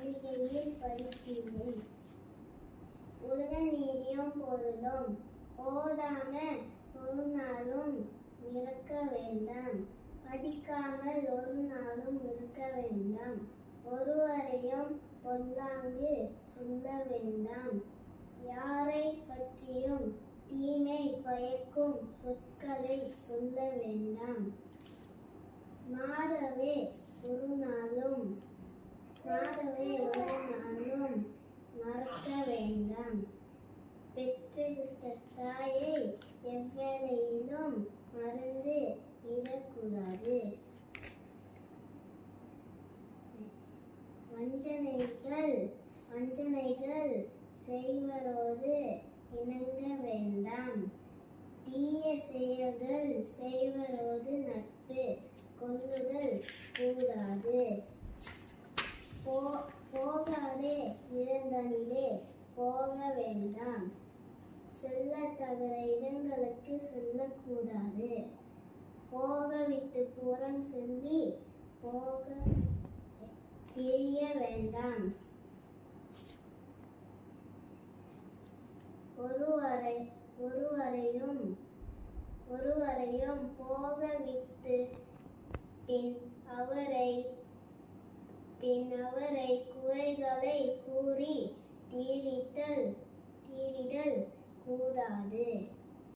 மாளிகையில் படிக்கிறேன் உலக நீதியும் பொருளும் ஓதாம ஒரு நாளும் இருக்க வேண்டாம். படிக்காமல் ஒரு நாளும் இருக்க வேண்டாம். ஒருவரையும் பொல்லாங்கு சொல்ல வேண்டாம். யாரை பற்றியும் தீமை பயக்கும் சொற்களை சொல்ல வேண்டாம். மாதவே ஒரு நாளும் மாதவே ஒரு நாளும் மறக்க வேண்டாம் தாயை எவ்வேளையிலும் மறந்து விடக்கூடாது. வஞ்சனைகள் வஞ்சனைகள் செய்வரோடு இணங்க வேண்டாம். தீய செயல்கள் செய்வரோடு நட்பு கொள்ளுதல் கூடாது. போ- போகாதே இறந்தனிலே போக வேண்டாம். செல்லத்தகுந்த இடங்களுக்கு செல்லக்கூடாது. போக விட்டு புறம் சொல்லி போக தெரிய வேண்டாம். ஒருவரை ஒருவரையும் ஒருவரையும் போக விட்டு பின் அவரை பின் அவரை குறைகளை கூறி தீரித்தல் கூடாது